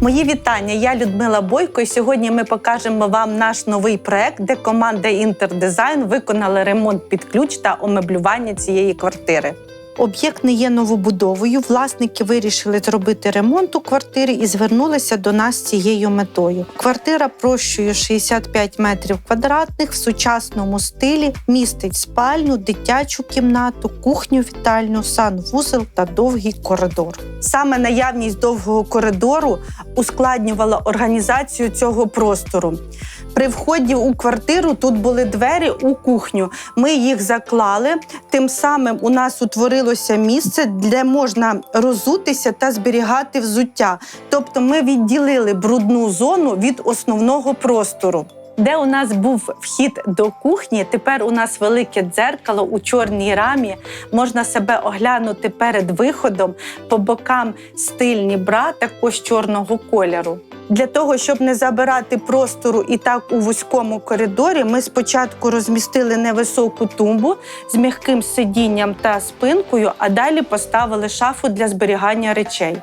Мої вітання. Я Людмила Бойко. І сьогодні ми покажемо вам наш новий проект, де команда Інтердизайн виконала ремонт під ключ та омеблювання цієї квартири. Об'єкт не є новобудовою. Власники вирішили зробити ремонт у квартирі і звернулися до нас з цією метою. Квартира площею 65 метрів квадратних в сучасному стилі містить спальню, дитячу кімнату, кухню, вітальню, санвузол та довгий коридор. Саме наявність довгого коридору ускладнювала організацію цього простору. При вході у квартиру тут були двері у кухню. Ми їх заклали. Тим самим у нас утворилося місце, де можна розутися та зберігати взуття. Тобто ми відділили брудну зону від основного простору. Де у нас був вхід до кухні, тепер у нас велике дзеркало у чорній рамі. Можна себе оглянути перед виходом по бокам стильні бра, також чорного кольору. Для того, щоб не забирати простору і так у вузькому коридорі, ми спочатку розмістили невисоку тумбу з м'яким сидінням та спинкою, а далі поставили шафу для зберігання речей.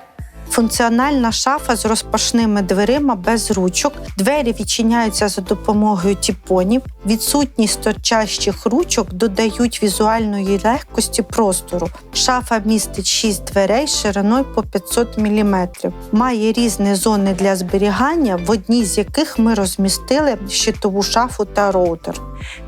Функціональна шафа з розпашними дверима без ручок. Двері відчиняються за допомогою тіпонів. Відсутність торчащих ручок додають візуальної легкості простору. Шафа містить 6 дверей шириною по 500 мм. Має різні зони для зберігання, в одній з яких ми розмістили щитову шафу та роутер.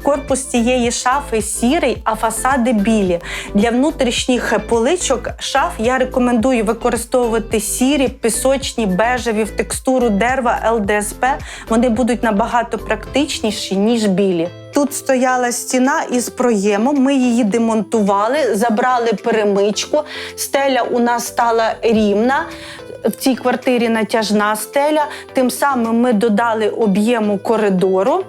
Корпус цієї шафи сірий, а фасади білі. Для внутрішніх поличок шаф я рекомендую використовувати сірі, пісочні, бежеві в текстуру дерева ЛДСП. Вони будуть набагато практичніші, ніж білі. Тут стояла стіна із проємом. Ми її демонтували, забрали перемичку. Стеля у нас стала рівна. В цій квартирі натяжна стеля. Тим самим ми додали об'єму коридору.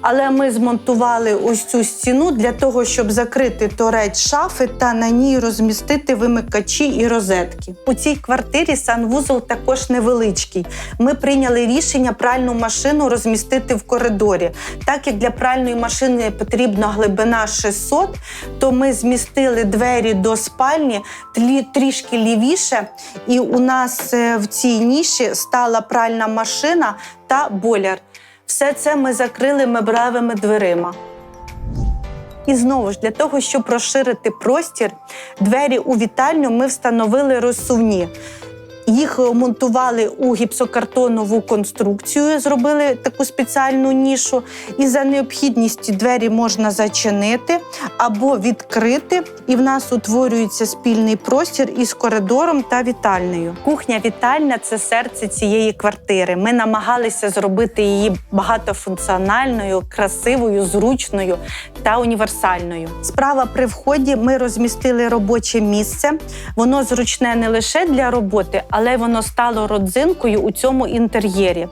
Але ми змонтували ось цю стіну для того, щоб закрити торець шафи та на ній розмістити вимикачі і розетки. У цій квартирі санвузол також невеличкий. Ми прийняли рішення пральну машину розмістити в коридорі. Так як для пральної машини потрібна глибина 600, то ми змістили двері до спальні тлі- трішки лівіше, і у нас е, в цій ніші стала пральна машина та боляр. Все це ми закрили мебравими дверима. І знову ж для того, щоб розширити простір, двері у вітальню ми встановили розсувні. Їх монтували у гіпсокартонову конструкцію, зробили таку спеціальну нішу. І за необхідністю двері можна зачинити або відкрити. І в нас утворюється спільний простір із коридором та вітальнею. Кухня-вітальня це серце цієї квартири. Ми намагалися зробити її багатофункціональною, красивою, зручною та універсальною. Справа при вході ми розмістили робоче місце. Воно зручне не лише для роботи, але воно стало родзинкою у цьому інтер'єрі.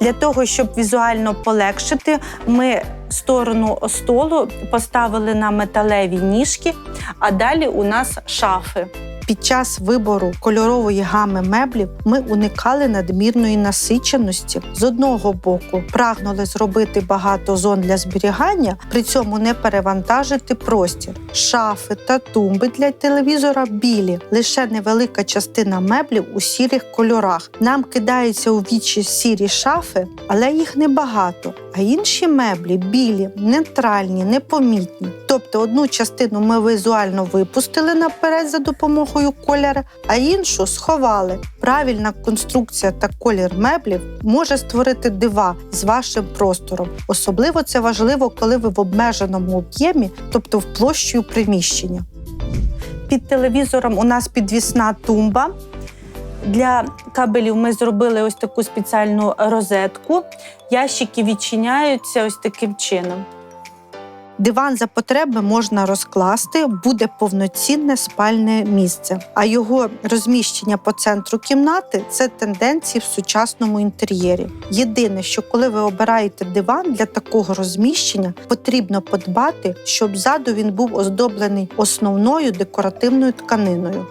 Для того, щоб візуально полегшити, ми сторону столу поставили на металеві ніжки, а далі у нас шафи. Під час вибору кольорової гами меблів ми уникали надмірної насиченості. З одного боку, прагнули зробити багато зон для зберігання, при цьому не перевантажити простір. Шафи та тумби для телевізора білі, лише невелика частина меблів у сірих кольорах. Нам кидаються у вічі сірі шафи, але їх небагато. А інші меблі білі, нейтральні, непомітні. Тобто одну частину ми візуально випустили наперед за допомогою кольора, а іншу сховали. Правильна конструкція та колір меблів може створити дива з вашим простором. Особливо це важливо, коли ви в обмеженому об'ємі, тобто в площею приміщення. Під телевізором у нас підвісна тумба. Для кабелів ми зробили ось таку спеціальну розетку. Ящики відчиняються ось таким чином. Диван за потреби можна розкласти, буде повноцінне спальне місце. А його розміщення по центру кімнати це тенденції в сучасному інтер'єрі. Єдине, що коли ви обираєте диван для такого розміщення, потрібно подбати, щоб ззаду він був оздоблений основною декоративною тканиною.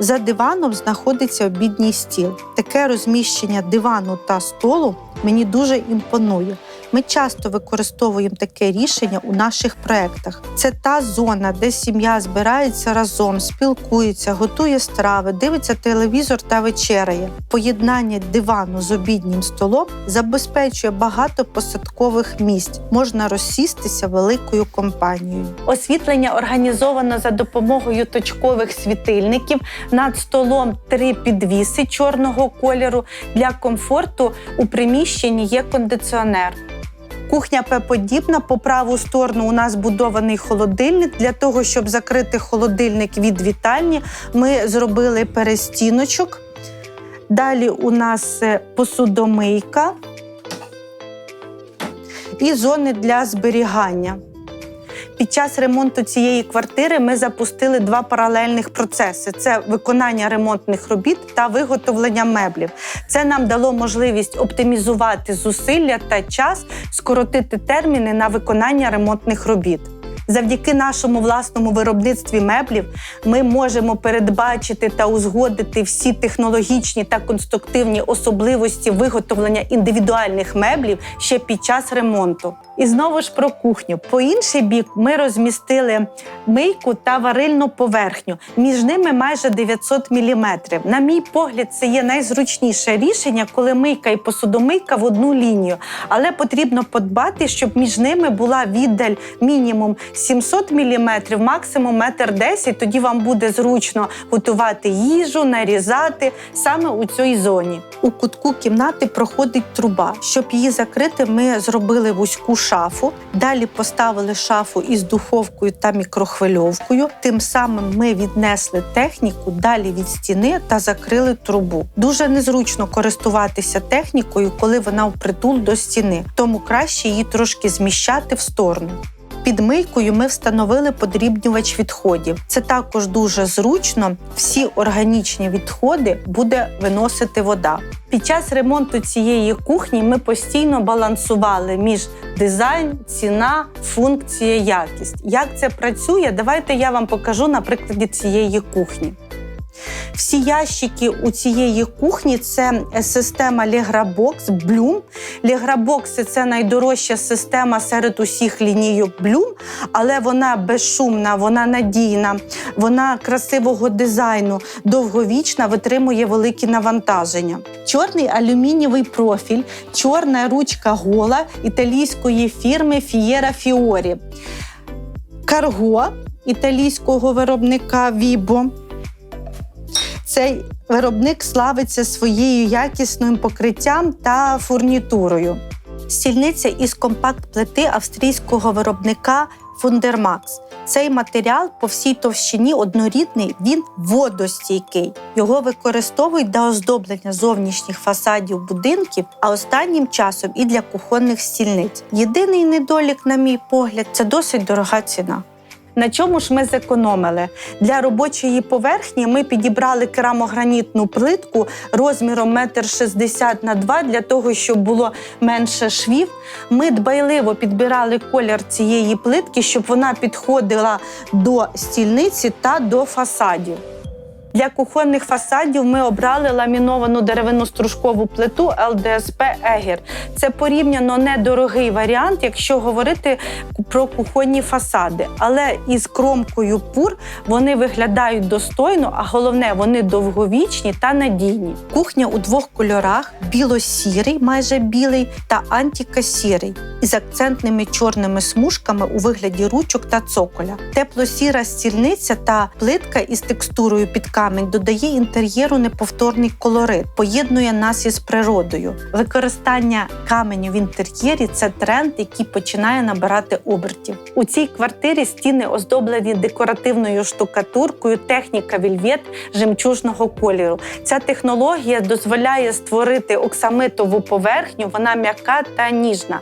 За диваном знаходиться обідній стіл. Таке розміщення дивану та столу мені дуже імпонує. Ми часто використовуємо таке рішення у наших проєктах. Це та зона, де сім'я збирається разом, спілкується, готує страви, дивиться телевізор та вечеряє. Поєднання дивану з обіднім столом забезпечує багато посадкових місць. Можна розсістися великою компанією. Освітлення організовано за допомогою точкових світильників. Над столом три підвіси чорного кольору. Для комфорту у приміщенні є кондиціонер. Кухня П-подібна. По праву сторону у нас будований холодильник. Для того, щоб закрити холодильник від вітальні, ми зробили перестіночок. Далі у нас е, посудомийка і зони для зберігання. Під час ремонту цієї квартири ми запустили два паралельних процеси: це виконання ремонтних робіт та виготовлення меблів. Це нам дало можливість оптимізувати зусилля та час, скоротити терміни на виконання ремонтних робіт. Завдяки нашому власному виробництві меблів ми можемо передбачити та узгодити всі технологічні та конструктивні особливості виготовлення індивідуальних меблів ще під час ремонту. І знову ж про кухню. По інший бік ми розмістили мийку та варильну поверхню. Між ними майже 900 мм. На мій погляд, це є найзручніше рішення, коли мийка і посудомийка в одну лінію. Але потрібно подбати, щоб між ними була віддаль мінімум 700 мм, максимум 1,10 м. Тоді вам буде зручно готувати їжу, нарізати саме у цій зоні. У кутку кімнати проходить труба. Щоб її закрити, ми зробили вузьку шафу. Далі поставили шафу із духовкою та мікрохвильовкою. Тим самим ми віднесли техніку далі від стіни та закрили трубу. Дуже незручно користуватися технікою, коли вона впритул до стіни, тому краще її трошки зміщати в сторону. Під мийкою ми встановили подрібнювач відходів. Це також дуже зручно. Всі органічні відходи буде виносити вода. Під час ремонту цієї кухні ми постійно балансували між дизайн, ціна, функція, якість. Як це працює? Давайте я вам покажу на прикладі цієї кухні. Всі ящики у цієї кухні це система Legrabox Bloom. Legrabox – це найдорожча система серед усіх лінійок Bloom, але вона безшумна, вона надійна, вона красивого дизайну, довговічна, витримує великі навантаження. Чорний алюмінієвий профіль, чорна ручка гола італійської фірми Fiera Fiori. Карго італійського виробника Vibo. Цей виробник славиться своєю якісним покриттям та фурнітурою. Стільниця із компакт-плити австрійського виробника Fundermax. Цей матеріал по всій товщині однорідний, він водостійкий. Його використовують для оздоблення зовнішніх фасадів будинків, а останнім часом і для кухонних стільниць. Єдиний недолік, на мій погляд, це досить дорога ціна. На чому ж ми зекономили? Для робочої поверхні ми підібрали керамогранітну плитку розміром 1,60 м на 2 для того, щоб було менше швів. Ми дбайливо підбирали колір цієї плитки, щоб вона підходила до стільниці та до фасадів. Для кухонних фасадів ми обрали ламіновану деревину стружкову плиту ЛДСП Егір. Це порівняно недорогий варіант, якщо говорити про кухонні фасади. Але із кромкою пур вони виглядають достойно, а головне, вони довговічні та надійні. Кухня у двох кольорах: біло-сірий, майже білий, та антика-сірий, із акцентними чорними смужками у вигляді ручок та цоколя. Тепло-сіра стільниця та плитка із текстурою під камінь додає інтер'єру неповторний колорит, поєднує нас із природою. Використання каменю в інтер'єрі це тренд, який починає набирати обертів. У цій квартирі стіни оздоблені декоративною штукатуркою, техніка вільвет жемчужного кольору. Ця технологія дозволяє створити оксамитову поверхню, вона м'яка та ніжна.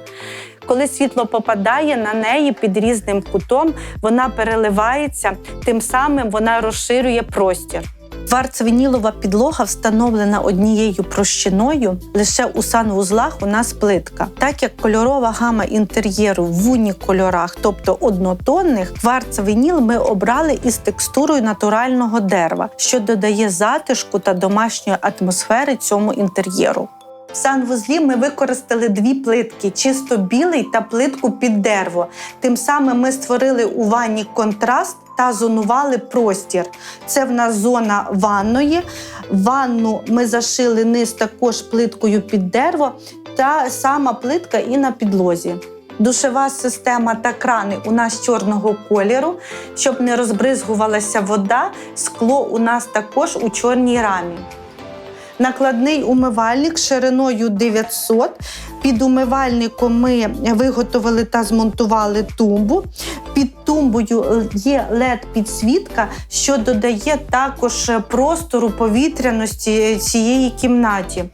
Коли світло попадає на неї під різним кутом, вона переливається, тим самим вона розширює простір. Кварцвінілова підлога встановлена однією прощиною. Лише у санвузлах у нас плитка. Так як кольорова гама інтер'єру в уні кольорах, тобто однотонних, кварцвініл ми обрали із текстурою натурального дерева, що додає затишку та домашньої атмосфери цьому інтер'єру. В санвузлі ми використали дві плитки: чисто білий та плитку під дерево. Тим самим ми створили у ванні контраст та зонували простір. Це в нас зона ванної. Ванну ми зашили низ також плиткою під дерево, та сама плитка і на підлозі. Душова система та крани у нас чорного кольору, щоб не розбризгувалася вода, скло у нас також у чорній рамі. Накладний умивальник шириною 900. Під умивальником ми виготовили та змонтували тумбу. Під тумбою є LED-підсвітка, що додає також простору повітряності цієї кімнаті.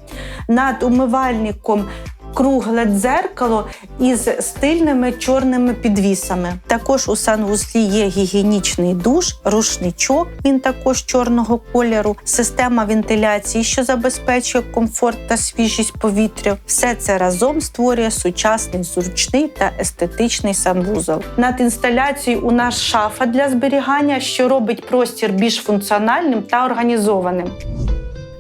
Над умивальником кругле дзеркало із стильними чорними підвісами. Також у санвузлі є гігієнічний душ, рушничок. Він також чорного кольору, система вентиляції, що забезпечує комфорт та свіжість повітря. Все це разом створює сучасний, зручний та естетичний санвузол. Над інсталяцією у нас шафа для зберігання, що робить простір більш функціональним та організованим.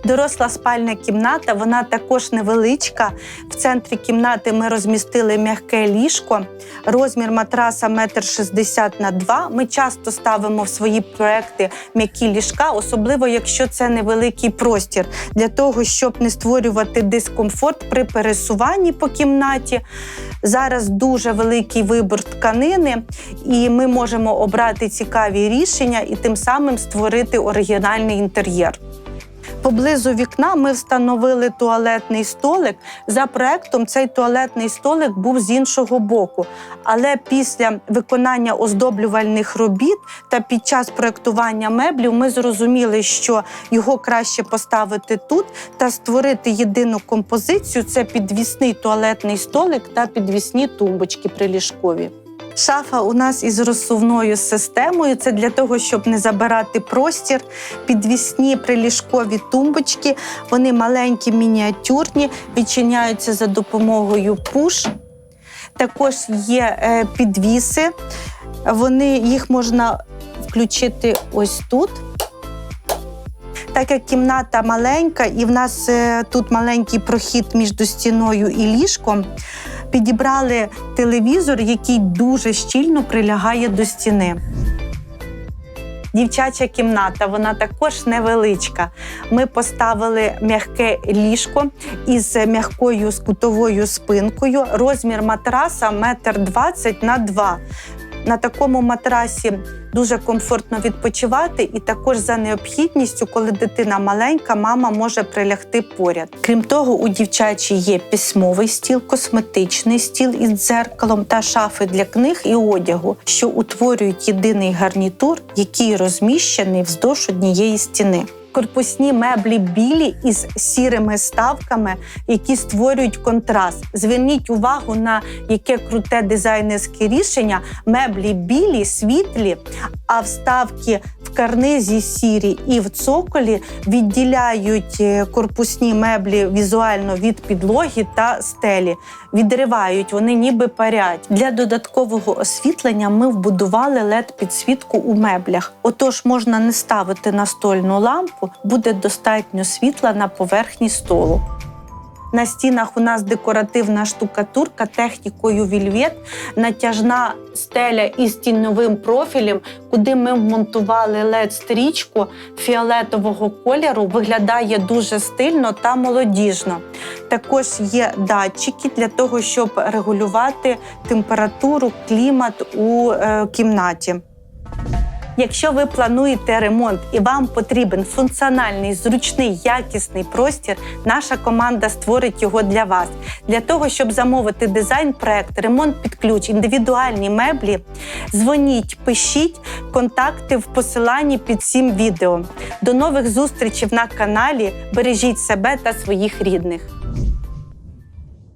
Доросла спальня кімната, вона також невеличка. В центрі кімнати ми розмістили м'яке ліжко, розмір матраса 1,60 на 2 Ми часто ставимо в свої проекти м'які ліжка, особливо якщо це невеликий простір, для того, щоб не створювати дискомфорт при пересуванні по кімнаті. Зараз дуже великий вибір тканини, і ми можемо обрати цікаві рішення і тим самим створити оригінальний інтер'єр. Поблизу вікна ми встановили туалетний столик. За проектом цей туалетний столик був з іншого боку. Але після виконання оздоблювальних робіт та під час проектування меблів ми зрозуміли, що його краще поставити тут та створити єдину композицію це підвісний туалетний столик та підвісні тумбочки приліжкові. Шафа у нас із розсувною системою. Це для того, щоб не забирати простір. Підвісні приліжкові тумбочки. Вони маленькі, мініатюрні, відчиняються за допомогою пуш. Також є е, підвіси. Вони, Їх можна включити ось тут. Так як кімната маленька, і в нас е, тут маленький прохід між стіною і ліжком, підібрали телевізор, який дуже щільно прилягає до стіни. Дівчача кімната, вона також невеличка. Ми поставили м'яке ліжко із м'якою скутовою спинкою. Розмір матраса 1,20 на 2 на такому матрасі дуже комфортно відпочивати, і також за необхідністю, коли дитина маленька, мама може прилягти поряд. Крім того, у дівчачій є письмовий стіл, косметичний стіл із дзеркалом та шафи для книг і одягу, що утворюють єдиний гарнітур, який розміщений вздовж однієї стіни корпусні меблі білі із сірими ставками, які створюють контраст. Зверніть увагу на яке круте дизайнерське рішення. Меблі білі, світлі, а вставки в карнизі сірі і в цоколі відділяють е, корпусні меблі візуально від підлоги та стелі. Відривають, вони ніби парять. Для додаткового освітлення ми вбудували led підсвітку у меблях. Отож, можна не ставити настольну лампу буде достатньо світла на поверхні столу. На стінах у нас декоративна штукатурка технікою вільвет, натяжна стеля із тіньовим профілем, куди ми вмонтували led стрічку фіолетового кольору, виглядає дуже стильно та молодіжно. Також є датчики для того, щоб регулювати температуру, клімат у е, кімнаті. Якщо ви плануєте ремонт і вам потрібен функціональний, зручний, якісний простір, наша команда створить його для вас. Для того, щоб замовити дизайн-проект, ремонт під ключ, індивідуальні меблі, дзвоніть, пишіть контакти в посиланні під цим відео. До нових зустрічей на каналі. Бережіть себе та своїх рідних.